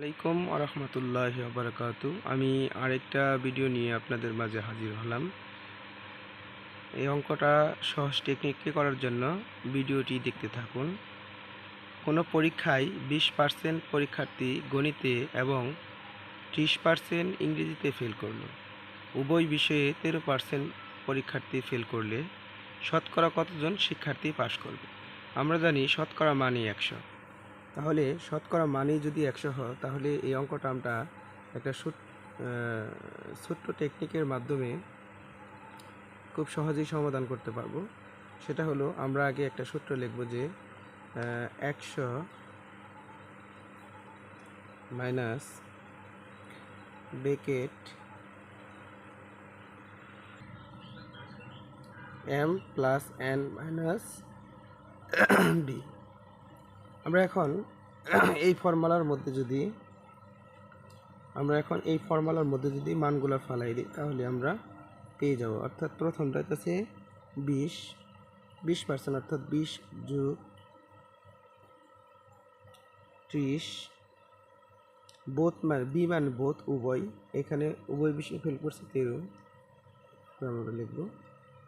আলাইকুম আরহামতুল্লাহ বারকাতু। আমি আরেকটা ভিডিও নিয়ে আপনাদের মাঝে হাজির হলাম। এই অঙ্কটা সহজ টেকনিকে করার জন্য ভিডিওটি দেখতে থাকুন। কোনো পরীক্ষায় বিশ পার্সেন্ট পরীক্ষার্থী গণিতে এবং ত্রিশ পার্সেন্ট ইংরেজিতে ফেল করল। উভয় বিষয়ে তেরো পার্সেন্ট পরীক্ষার্থী ফেল করলে শতকরা কতজন শিক্ষার্থী পাশ করবে? আমরা জানি শতকরা মানে একশো। তাহলে শতকরা মানেই যদি একশো হয়, তাহলে এই অঙ্কটা আমরা একটা ছোট- ছোট্ট টেকনিকের মাধ্যমে খুব সহজেই সমাধান করতে পারব। সেটা হলো, আমরা আগে একটা সূত্র লিখব যে একশো minus bracket M plus N minus B. আমরা এখন এই ফর্মুলার মধ্যে যদি, আমরা এখন এই ফর্মুলার মধ্যে যদি মানগুলো ফালাই দিই, তাহলে আমরা পেয়ে যাব। অর্থাৎ প্রথমটা হচ্ছে বিশ বিশ পার্সেন্ট অর্থাৎ বিশ যোগ ত্রিশ বোধ মানে বি মানে বোধ উভয়, এখানে উভয় বিষয় ফেল করছে তেরো আমরা লিখব।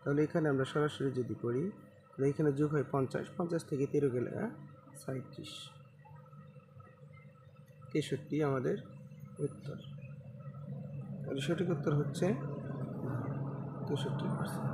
তাহলে এখানে আমরা সরাসরি যদি করি, তাহলে এখানে যোগ হয় পঞ্চাশ পঞ্চাশ থেকে তেরো গেলে সাঁত্রিশ তেষট্টি আমাদের উত্তর। সঠিক উত্তর হচ্ছে তেষট্টি পার্সেন্ট।